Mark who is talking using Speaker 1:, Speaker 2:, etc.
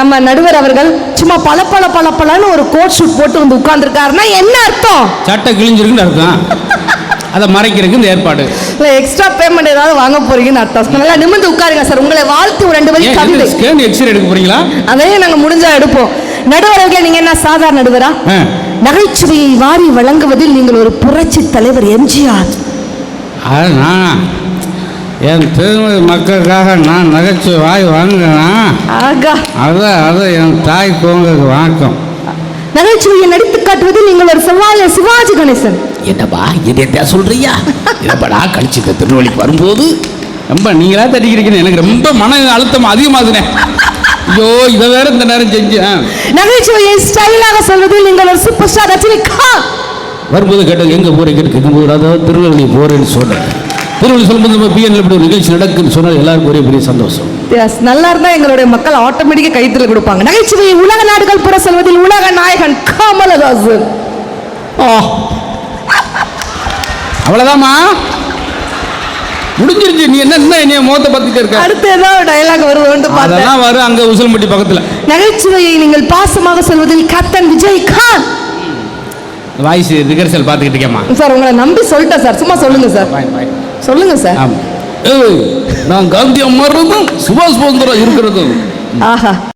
Speaker 1: நம்ம நடுவர் அவர்கள் சும்மா பல பல பல பலன்னு ஒரு கோட் ஷூட் போட்டு வந்து உட்கார்ந்துருக்காருன்னா என்ன அர்த்தம்?
Speaker 2: சட்டை கிழிஞ்சிருக்குன்னு அர்த்தம். அதை மறைக்கிறதுக்கு இந்த ஏற்பாடு.
Speaker 1: இல்ல எக்ஸ்ட்ரா பேமெண்ட் ஏதாவது வாங்க போறீங்கன்னு அர்த்தம். நல்லா நிமிர்ந்து உட்காருங்க சார். உங்களை வாழ்த்து ஒரு ரெண்டு வரி கவிதை
Speaker 2: ஸ்கேன் எக்ஸ்ரே எடுக்க போறீங்களா?
Speaker 1: அதையும் நாங்க முடிஞ்சா எடுப்போம். நடுவர்களே நீங்க என்ன சாதாரண நடுவரா. நகைச்சுவையை வாரி வழங்குவதில் நீங்கள் ஒரு புரட்சி தலைவர் எம்ஜிஆர்.
Speaker 2: நானா என் திருமதி மக்களுக்காக நான் நகைச்சுவை வாய் வாங்கினா
Speaker 1: ஆகா.
Speaker 2: அது அது என் தாய் கோங்களுக்கு வணக்கம்.
Speaker 1: நகைச்சுவையை நடித்து காட்டுவதில் நீங்கள் ஒரு சவாலிய சிவாஜி கணேசன்.
Speaker 2: என்னப்பா இதையா சொல்றியா? என்னப்படா கழிச்சு இந்த திருநெல்வேலிக்கு வரும்போது? ரொம்ப நீங்களா தட்டிக்கிறீங்க எனக்கு ரொம்ப மன அழுத்தம் அதிகமாகுதுனே. ஐயோ இதை வேற இந்த நேரம் செஞ்சேன்
Speaker 1: நகைச்சுவையை ஸ்டைலாக சொல்வதில் நீங்கள் ஒரு சூப்பர் ஸ்டார் ரஜினிகாந்த்.
Speaker 2: வரும்போது கேட்டது எங்கே போறீங்க? கேட்கும்போது அதாவது திருநெல்வேலி போறேன்னு சொன்னேன். திருநெல்வேலி சொல்லும்போது நம்ம பிஎன்ல இப்படி ஒரு நிகழ்ச்சி நடக்குன்னு சொன்னால் எல்லாருக்கும் ஒரே பெரிய சந்தோஷம்.
Speaker 1: எஸ் நல்லா இருந்தா எங்களுடைய மக்கள் ஆட்டோமேட்டிக்கா கைத்துல கொடுப்பாங்க. நகைச்சுவையை உலக நாடுகள் புற செல்வதில் உலக நாயகன் கமலஹாசன்.
Speaker 2: ஓ அவ்வளோதாம்மா முடிஞ்சிருச்சு. நீ என்ன என்ன என்னைய முகத்தை பார்த்துட்டே இருக்க?
Speaker 1: அடுத்து ஏதாவது டயலாக் வருவோம்னு பார்த்தேன்.
Speaker 2: அதெல்லாம் வரும். அங்கே உசில்மட்டி பக்கத்தில்.
Speaker 1: நகைச்சுவையை நீங்கள் பாசமாக சொல்வதில் captain Vijay Khan
Speaker 2: voice rehearsal பார்த்துக்கிட்டு இருக்கேம்மா.
Speaker 1: சார் உங்களை நம்பி சொல்லிட்டேன் சார். சும்மா சொல்லுங்க சார். சொல்லுங்க சார்.
Speaker 2: ஆமாம் ஏய் நான் காந்தி அம்மா இருந்தும் சுபாஷ் போந்தரா இருக்கிறதும்.
Speaker 1: ஆஹா.